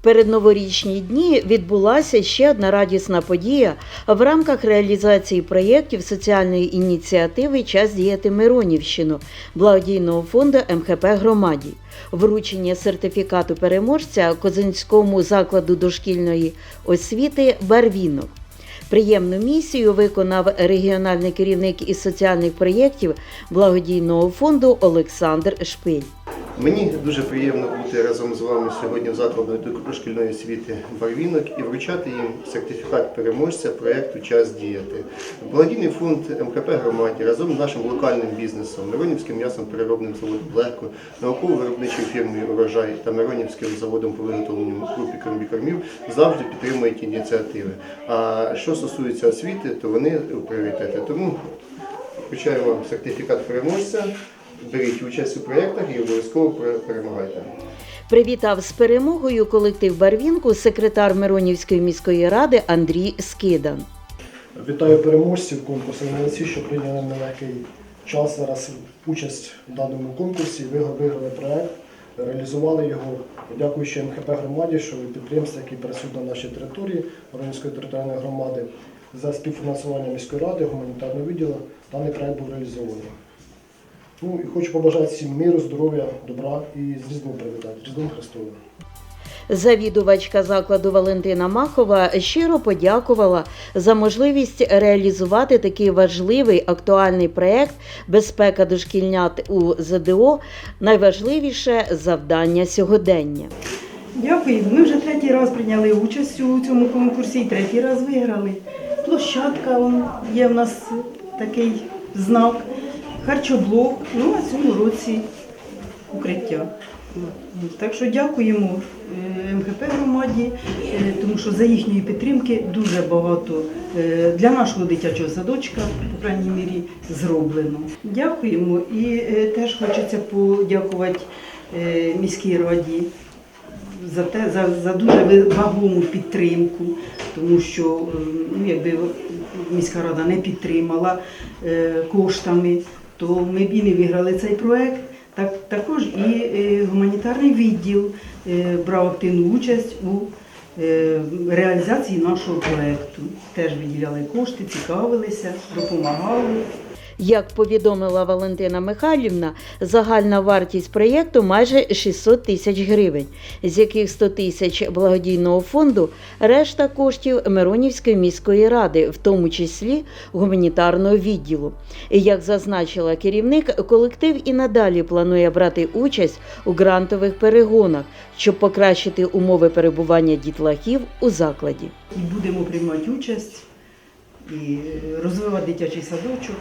передноворічні дні відбулася ще одна радісна подія в рамках реалізації проєктів соціальної ініціативи Час діяти Миронівщину благодійного фонду МХП громаді. Вручення сертифікату переможця Козинському закладу дошкільної освіти Барвінок. Приємну місію виконав регіональний керівник із соціальних проєктів благодійного фонду Олександр Шпиль. Мені дуже приємно бути разом з вами сьогодні в закладі дошкільної освіти Барвінок і вручати їм сертифікат переможця проєкту Час діяти. Благодійний фонд МКП громаді разом з нашим локальним бізнесом, Миронівським м'ясом переробним заводом Легко, науково-виробничою фірмою Урожай та Миронівським заводом по виготовленню крупі комбікормів завжди підтримують ініціативи. А що стосується освіти, то вони у пріоритеті. Тому вам сертифікат переможця. Беріть участь у проєктах і обов'язково перемагайте. Привітав з перемогою колектив Барвінку секретар Миронівської міської ради Андрій Скидан. Вітаю переможців конкурсу молодці, що прийняли нелегкий час зараз участь в даному конкурсі. Ви виграли проект, реалізували його. Дякуючи МХП громаді, що ви підприємства, які працюють на нашій території Воронівської територіальної громади, за співфінансування міської ради, гуманітарного відділу, даний проект був реалізований. Ну і хочу побажати всім миру, здоров'я, добра і з Різдвом привітати, з Різдвом Христовим. Завідувачка закладу Валентина Махова щиро подякувала за можливість реалізувати такий важливий актуальний проєкт Безпека дошкільнят у ЗДО найважливіше завдання сьогодення. Дякую. Ми вже третій раз прийняли участь у цьому конкурсі і третій раз виграли. Площадка є в нас такий знак, харчоблок, ну а цьому році укриття. Так що дякуємо е, МХП громаді, е, тому що за їхньої підтримки дуже багато е, для нашого дитячого садочка, по крайній мірі, зроблено. Дякуємо і теж хочеться подякувати міській раді за те, за, за дуже вагому підтримку, тому що ну, якби міська рада не підтримала коштами, то ми б і не виграли цей проект. Так, також і е, гуманітарний відділ е, брав активну участь у е, реалізації нашого проекту. Теж виділяли кошти, цікавилися, допомагали. Як повідомила Валентина Михайлівна, загальна вартість проєкту майже 600 тисяч гривень, з яких 100 тисяч благодійного фонду, решта коштів Миронівської міської ради, в тому числі гуманітарного відділу. Як зазначила керівник, колектив і надалі планує брати участь у грантових перегонах, щоб покращити умови перебування дітлахів у закладі. Будемо приймати участь і розвивати дитячий садочок.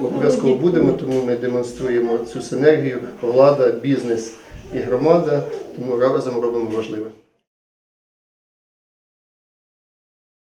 Обов'язково будемо, тому ми демонструємо цю синергію, влада, бізнес і громада, тому разом робимо важливе.